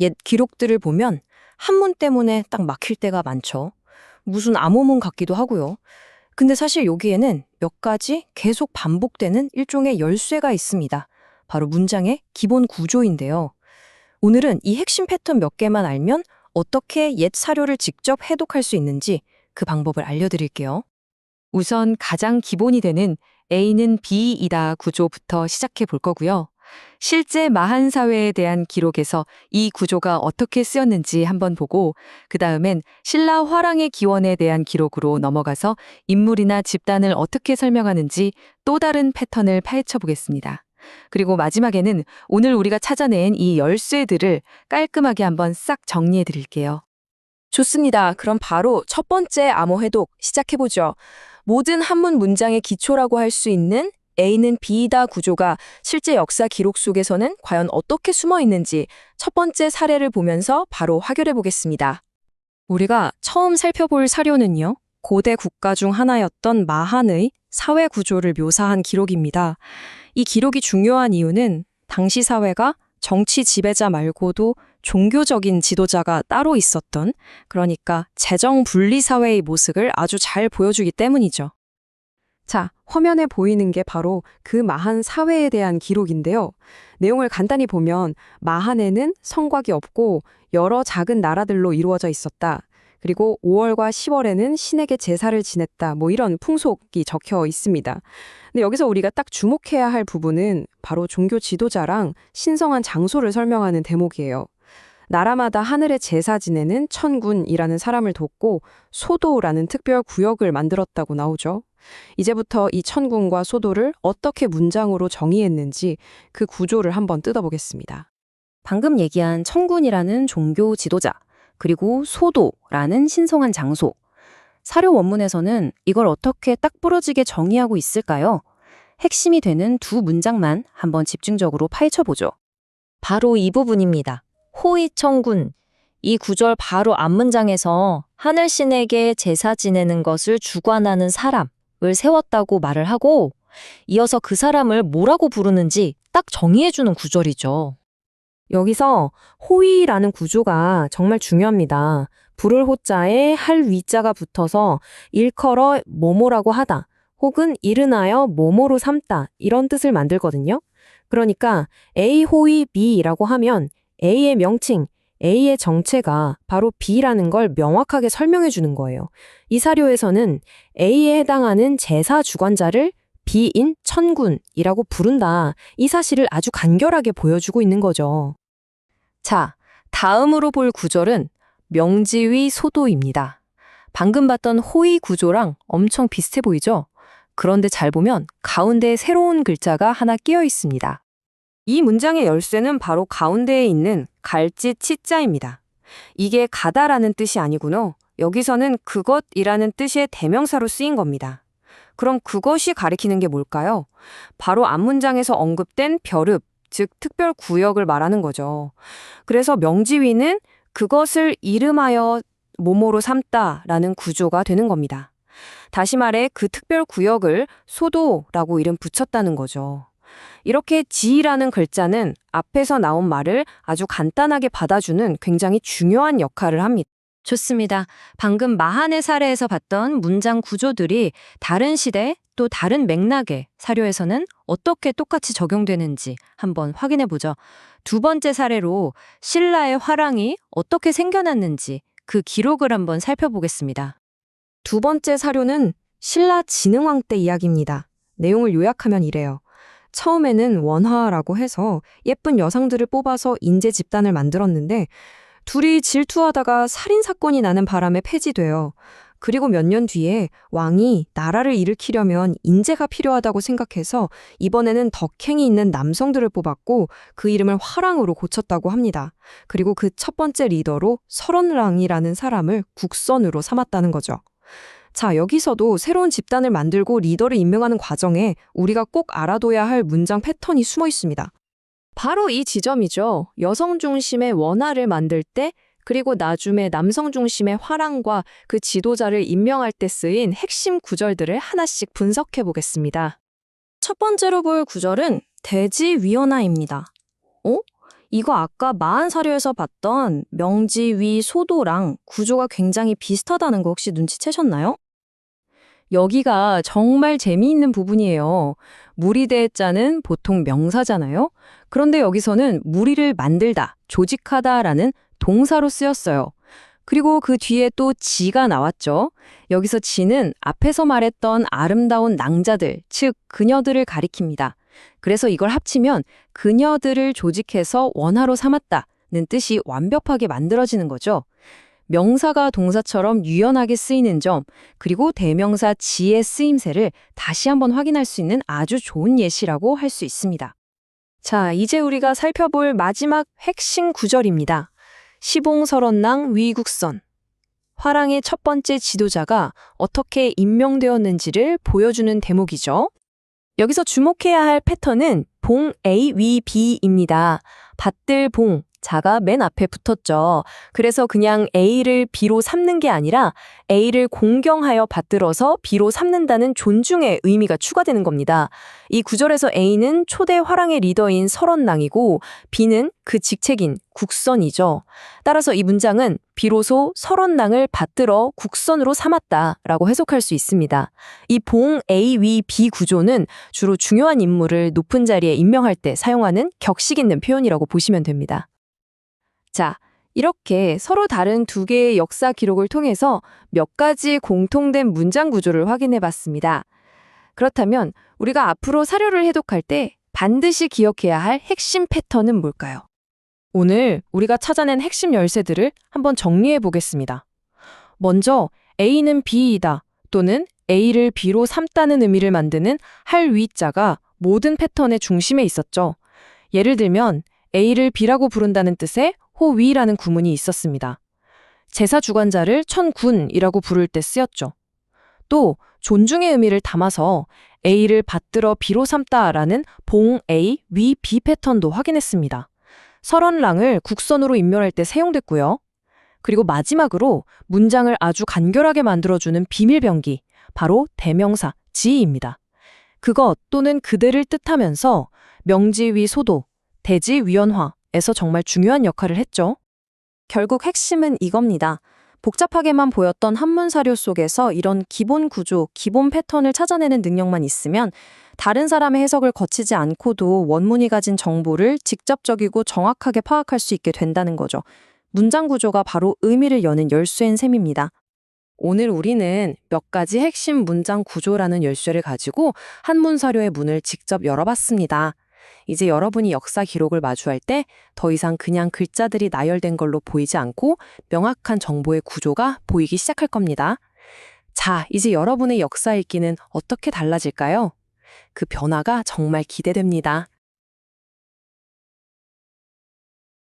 옛 기록들을 보면 한문 때문에 딱 막힐 때가 많죠. 무슨 암호문 같기도 하고요. 근데 사실 여기에는 몇 가지 계속 반복되는 일종의 열쇠가 있습니다. 바로 문장의 기본 구조인데요. 오늘은 이 핵심 패턴 몇 개만 알면 어떻게 옛 사료를 직접 해독할 수 있는지 그 방법을 알려드릴게요. 우선 가장 기본이 되는 A는 B이다 구조부터 시작해 볼 거고요. 실제 마한 사회에 대한 기록에서 이 구조가 어떻게 쓰였는지 한번 보고 그 다음엔 신라 화랑의 기원에 대한 기록으로 넘어가서 인물이나 집단을 어떻게 설명하는지 또 다른 패턴을 파헤쳐 보겠습니다. 그리고 마지막에는 오늘 우리가 찾아낸 이 열쇠들을 깔끔하게 한번 싹 정리해 드릴게요. 좋습니다. 그럼 바로 첫 번째 암호 해독 시작해보죠. 모든 한문 문장의 기초라고 할 수 있는 A는 B다 구조가 실제 역사 기록 속에서는 과연 어떻게 숨어 있는지 첫 번째 사례를 보면서 바로 확인해 보겠습니다. 우리가 처음 살펴볼 사료는요. 고대 국가 중 하나였던 마한의 사회 구조를 묘사한 기록입니다. 이 기록이 중요한 이유는 당시 사회가 정치 지배자 말고도 종교적인 지도자가 따로 있었던 그러니까 재정 분리 사회의 모습을 아주 잘 보여주기 때문이죠. 자, 화면에 보이는 게 바로 그 마한 사회에 대한 기록인데요. 내용을 간단히 보면 마한에는 성곽이 없고 여러 작은 나라들로 이루어져 있었다. 그리고 5월과 10월에는 신에게 제사를 지냈다. 뭐 이런 풍속이 적혀 있습니다. 근데 여기서 우리가 딱 주목해야 할 부분은 바로 종교 지도자랑 신성한 장소를 설명하는 대목이에요. 나라마다 하늘의 제사 지내는 천군이라는 사람을 돕고 소도라는 특별 구역을 만들었다고 나오죠. 이제부터 이 천군과 소도를 어떻게 문장으로 정의했는지 그 구조를 한번 뜯어보겠습니다. 방금 얘기한 천군이라는 종교 지도자, 그리고 소도라는 신성한 장소. 사료 원문에서는 이걸 어떻게 딱 부러지게 정의하고 있을까요? 핵심이 되는 두 문장만 한번 집중적으로 파헤쳐 보죠. 바로 이 부분입니다. 호의청군. 이 구절 바로 앞문장에서 하늘신에게 제사 지내는 것을 주관하는 사람을 세웠다고 말을 하고 이어서 그 사람을 뭐라고 부르는지 딱 정의해주는 구절이죠. 여기서 호의라는 구조가 정말 중요합니다. 부를 호자에 할 위자가 붙어서 일컬어 뭐뭐라고 하다 혹은 이른하여 뭐뭐로 삼다 이런 뜻을 만들거든요. 그러니까 A 호의 B라고 하면 A의 명칭, A의 정체가 바로 B라는 걸 명확하게 설명해 주는 거예요. 이 사료에서는 A에 해당하는 제사 주관자를 B인 천군이라고 부른다. 이 사실을 아주 간결하게 보여주고 있는 거죠. 자, 다음으로 볼 구절은 명지위 소도입니다. 방금 봤던 호의 구조랑 엄청 비슷해 보이죠? 그런데 잘 보면 가운데에 새로운 글자가 하나 끼어 있습니다. 이 문장의 열쇠는 바로 가운데에 있는 갈짓 치자입니다. 이게 가다라는 뜻이 아니구나. 여기서는 그것이라는 뜻의 대명사로 쓰인 겁니다. 그럼 그것이 가리키는 게 뭘까요? 바로 앞 문장에서 언급된 벼릅, 즉 특별 구역을 말하는 거죠. 그래서 명지위는 그것을 이름하여 모모로 삼다라는 구조가 되는 겁니다. 다시 말해 그 특별 구역을 소도라고 이름 붙였다는 거죠. 이렇게 지라는 글자는 앞에서 나온 말을 아주 간단하게 받아주는 굉장히 중요한 역할을 합니다. 좋습니다. 방금 마한의 사례에서 봤던 문장 구조들이 다른 시대 또 다른 맥락의 사료에서는 어떻게 똑같이 적용되는지 한번 확인해 보죠. 두 번째 사례로 신라의 화랑이 어떻게 생겨났는지 그 기록을 한번 살펴보겠습니다. 두 번째 사료는 신라 진흥왕 때 이야기입니다. 내용을 요약하면 이래요. 처음에는 원화라고 해서 예쁜 여성들을 뽑아서 인재 집단을 만들었는데 둘이 질투하다가 살인 사건이 나는 바람에 폐지돼요. 그리고 몇 년 뒤에 왕이 나라를 일으키려면 인재가 필요하다고 생각해서 이번에는 덕행이 있는 남성들을 뽑았고 그 이름을 화랑으로 고쳤다고 합니다. 그리고 그 첫 번째 리더로 설원랑이라는 사람을 국선으로 삼았다는 거죠. 자, 여기서도 새로운 집단을 만들고 리더를 임명하는 과정에 우리가 꼭 알아둬야 할 문장 패턴이 숨어 있습니다. 바로 이 지점이죠. 여성 중심의 원화를 만들 때 그리고 나중에 남성 중심의 화랑과 그 지도자를 임명할 때 쓰인 핵심 구절들을 하나씩 분석해 보겠습니다. 첫 번째로 볼 구절은 대지위원화입니다. 어? 이거 아까 마한 사료에서 봤던 명지 위 소도랑 구조가 굉장히 비슷하다는 거 혹시 눈치채셨나요? 여기가 정말 재미있는 부분이에요. 무리대 자는 보통 명사잖아요. 그런데 여기서는 무리를 만들다, 조직하다라는 동사로 쓰였어요. 그리고 그 뒤에 또 지가 나왔죠. 여기서 지는 앞에서 말했던 아름다운 낭자들, 즉 그녀들을 가리킵니다. 그래서 이걸 합치면 그녀들을 조직해서 원화로 삼았다는 뜻이 완벽하게 만들어지는 거죠. 명사가 동사처럼 유연하게 쓰이는 점, 그리고 대명사 지의 쓰임새를 다시 한번 확인할 수 있는 아주 좋은 예시라고 할 수 있습니다. 자, 이제 우리가 살펴볼 마지막 핵심 구절입니다. 시봉설원랑 위국선. 화랑의 첫 번째 지도자가 어떻게 임명되었는지를 보여주는 대목이죠. 여기서 주목해야 할 패턴은 봉 A, 위, B입니다. 밭들 봉, 자가 맨 앞에 붙었죠. 그래서 그냥 A를 B로 삼는 게 아니라 A를 공경하여 받들어서 B로 삼는다는 존중의 의미가 추가되는 겁니다. 이 구절에서 A는 초대 화랑의 리더인 설원랑이고 B는 그 직책인 국선이죠. 따라서 이 문장은 비로소 설원랑을 받들어 국선으로 삼았다라고 해석할 수 있습니다. 이 봉 A, 위, B 구조는 주로 중요한 인물을 높은 자리에 임명할 때 사용하는 격식 있는 표현이라고 보시면 됩니다. 자, 이렇게 서로 다른 두 개의 역사 기록을 통해서 몇 가지 공통된 문장 구조를 확인해 봤습니다. 그렇다면 우리가 앞으로 사료를 해독할 때 반드시 기억해야 할 핵심 패턴은 뭘까요? 오늘 우리가 찾아낸 핵심 열쇠들을 한번 정리해 보겠습니다. 먼저 A는 B이다 또는 A를 B로 삼다는 의미를 만드는 할 위자가 모든 패턴의 중심에 있었죠. 예를 들면 A를 B라고 부른다는 뜻의 호위라는 구문이 있었습니다. 제사 주관자를 천군이라고 부를 때 쓰였죠. 또 존중의 의미를 담아서 A를 받들어 B로 삼다라는 봉 A, 위 B 패턴도 확인했습니다. 설원랑을 국선으로 임명할 때 사용됐고요. 그리고 마지막으로 문장을 아주 간결하게 만들어주는 비밀병기, 바로 대명사 지입니다. 그것 또는 그대를 뜻하면서 명지 위 소도, 대지 위원화 에서 정말 중요한 역할을 했죠. 결국 핵심은 이겁니다. 복잡하게만 보였던 한문 사료 속에서 이런 기본 구조, 기본 패턴을 찾아내는 능력만 있으면 다른 사람의 해석을 거치지 않고도 원문이 가진 정보를 직접적이고 정확하게 파악할 수 있게 된다는 거죠. 문장 구조가 바로 의미를 여는 열쇠인 셈입니다. 오늘 우리는 몇 가지 핵심 문장 구조라는 열쇠를 가지고 한문 사료의 문을 직접 열어봤습니다. 이제 여러분이 역사 기록을 마주할 때 더 이상 그냥 글자들이 나열된 걸로 보이지 않고 명확한 정보의 구조가 보이기 시작할 겁니다. 자, 이제 여러분의 역사 읽기는 어떻게 달라질까요? 그 변화가 정말 기대됩니다.